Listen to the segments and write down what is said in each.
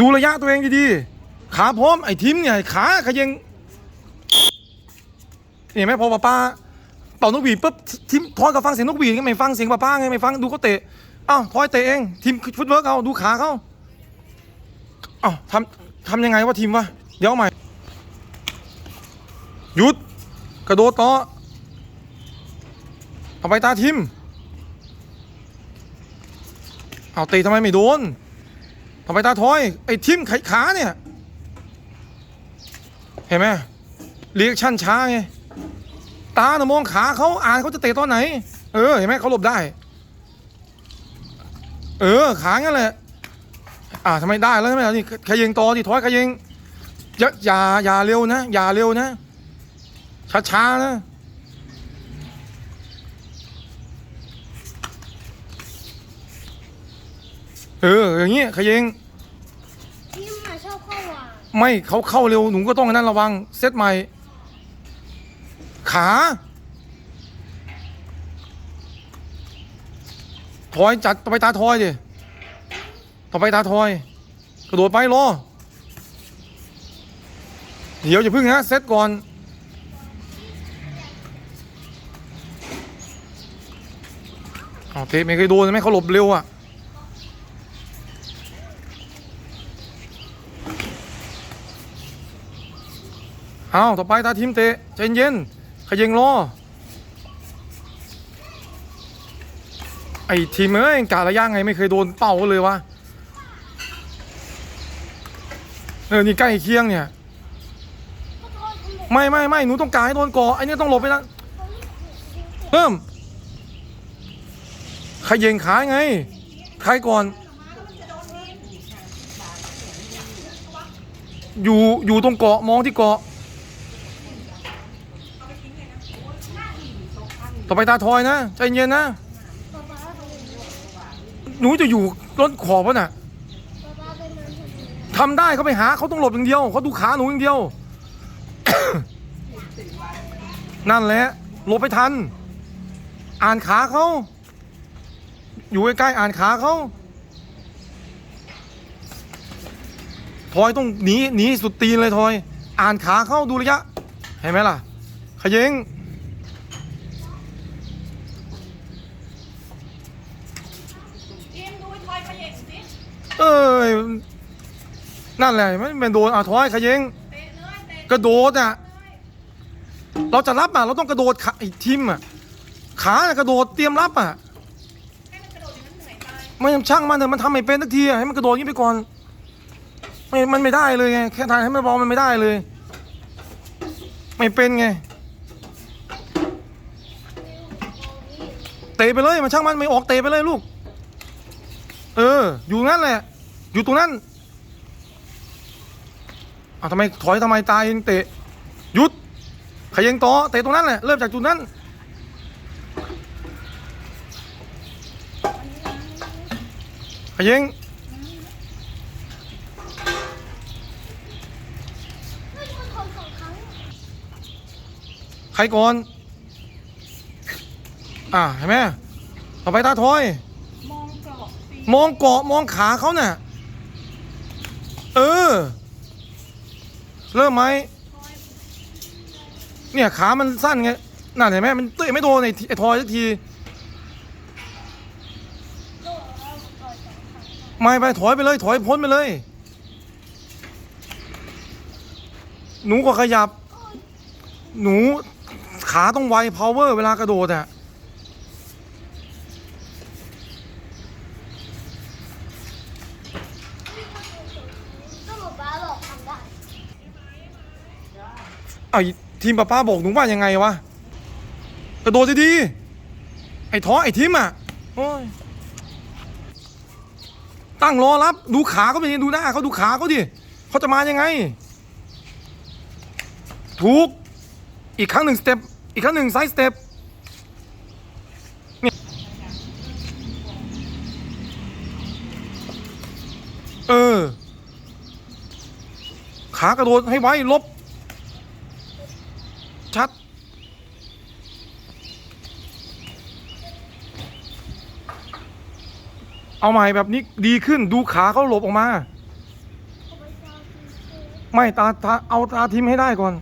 ดูระยะตัวเองดีๆ ขาพร้อมไอ้ทิมเนี่ยขาขยังเห็นไหมพอป้าป้าเป่านกหวีดปุ๊บทิมทอยกับฟังเสียงนกหวีดไงไม่ฟังเสียงป้าป้าไงไม่ฟังดูเขาเตะอ้าวทอยเตะเองทีมฟุตเวิร์กเอาดูขาเขาอ้าวทำทำยังไงวะทีมวะเดี๋ยวใหม่หยุดกระโดดต่อเอาไปตาทิมเอาเตะทำไมไม่โดน ทำไมตาทอย ไอ้ทิมไขขาเนี่ย เห็นไหมเรียกชั่นช้าไง ตาเนี่ยมองขาเขาอ่านเขาจะเตะตอนไหน เออ เห็นไหมเขาหลบได้ เออ ขางั้นแหละ อ่าทำไมได้แล้วใช่ไหมนี่ขยิงต่อที่ทอยขยิงอย่าอย่าอย่าเร็วนะ อย่าเร็วนะ ช้าช้าๆนะ เอออย่างเงี้ยขยิงที่มาชอบเข้าหวานไม่เขาเข้าเร็วหนูก็ต้องอันนั้นระวัง เซตใหม่ ขาถอยจัดต่อไปตาทอยดิต่อไปตาทอย กระโดดไปรอเดี๋ยวจะพึ่งนะเซตก่อน เอาเตะไม่เคยโดนใช่ไหมเขาหลบเร็วอะ เอาต่อไปตาทีมเตะใจเย็นขยิงรอไอ้ทีมเอ้ยการะยะไงไม่เคยโดนเป้าเลยวะเออนี่ใกล้เคียงเนี่ย ไม่ไม่ไม่หนูต้องการให้โดนก่อไอ้นี่ต้องหลบไปนะเริ่มขยิงขาไงใครก่อน อยู่อยู่ตรงเกาะมองที่เกาะ ต่อไปตาทอยนะ ใจเย็นนะ หนูจะอยู่รถขอบวะน่ะเนมันทำอย่างนี้ทำได้เขาไปหาเขาต้องหลบอย่างเดียวเขาดูขาหนูอย่างเดียว นั่นแหละหลบไปทัน อ่านขาเขา อยู่ใกล้ๆอ่านขาเขาทอยต้องหนีหนีสุดตีนเลยทอย อ่านขาเขาดูระยะ เห็นไหมล่ะ ขยิง ทีมดูทอยขยิงสิ เอ้ยนั่นแหละไม่เป็นโดนอะทอยขยิงเตะเลยเตะกระโดดอะเราจะรับอะเราต้องกระโดดขาไอ้ทิมอะขาน่ะกระโดดเตรียมรับอะให้มันกระโดดอย่างนั้นเหนื่อยตายไม่ช่างมันเถอะมันทำไม่เป็นสักทีอะให้มันกระโดดอย่างนี้ไปก่อนไม่มันไม่ได้เลยไงแค่ทายให้มันบอลมันไม่ได้เลย ไม่เป็นไงเตะไปเลยมันช่างมันไม่ออกเตะไปเลยลูก เออ อยู่งั้นแหละ อยู่ตรงนั้นอะทำไมถอยทำไมตายยังเตะหยุดขยิงต่อเตะตรงนั้นแหละเริ่มจากจุดนั้นขยังใครก่อน อะเห็นไหมต่อไปตาทอย มองเกาะมองขาเขาเนี่ยเออ เริ่มไหม เนี่ยขามันสั้นไงนั่นเห็นไหมมันเตะไม่โดนไอ้ทีไอ้ทอยสักที ไม่ไปถอยไปเลย ถอยพ้นไปเลย หนูก็ขยับ หนูขาต้องไว power เวลากระโดดอะ ก็หมอป๊าหลอกทำได้ เอาอีทีมป้าป้าบอกหนูว่ายังไงวะกระโดดดีๆไอ้ท้อไอ้ทิมอะโอ้ยตั้งรอรับ ดูขาเขาเป็นยังไงดูหน้าเขาดูขาเขาดิเขาจะมายังไง ถูก อีกครั้งหนึ่งสเต็ปอีกครั้งหนึ่งไซส์สเต็ปเนี่ยเออ ขากระโดดให้ไวลบ เอาใหม่แบบนี้ดีขึ้นดูขาเขาหลบออกมา ไม่ตาตาเอาตาทิมให้ได้ก่อน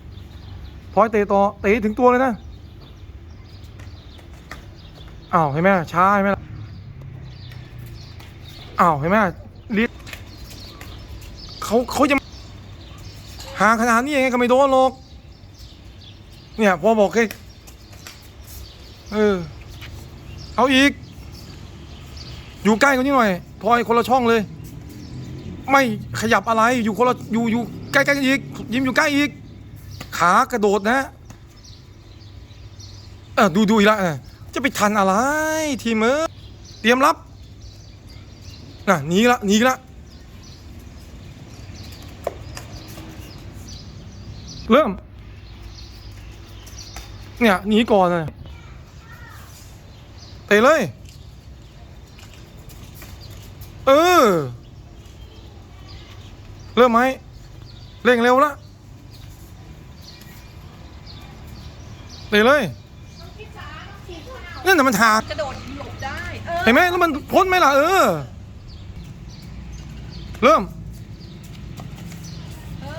พลอยเตะต่อเตะถึงตัวเลยนะอ้าวเห็นไหมช้าเห็นไหมล่ะอ้าวเห็นไหมลิดเขาเขาจะหาขนาดนี้ยังไงก็ไม่โดนหรอกเนี่ยพอบอกแค่เออเอาอีก อยู่ใกล้กว่านี้หน่อยพลอยคนละช่องเลย ไม่ขยับอะไรอยู่คนละอยู่อยู่ใกล้ๆกันอีก ยิ้มอยู่ใกล้อีก ขากระโดดนะเออดูดูอีกและจะไปทันอะไร ทีมเออเตรียมรับน่ะหนีละหนีละเริ่ม เนี่ยหนีก่อนเลยเตะเลย เออ เริ่มไหมเร่งเร็วละเตะเลยนั่นน่ะมันหากระโดดหลบได้เออเห็นไหมแล้วมันพ้นไหมล่ะเออ เริ่ม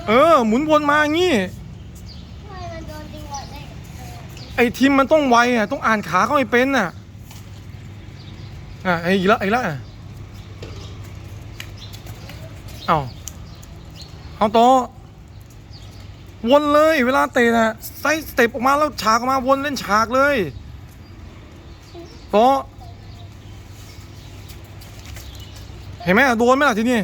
เออ หมุนวนมาอย่างงี้ทำไมมันโดนจริงวะเนี่ยไอ้ทีมมันต้องไวอะต้องอ่านขาเขาให้เป็นอะอะไอ้อีกแล้วไอ้ละ เอาเอาต่อวนเลย เวลาเตะนะไซส์สเต็ปออกมาแล้วฉากออกมาวนเล่นฉากเลยโตเห็นไหมโดนไหมล่ะทีนี้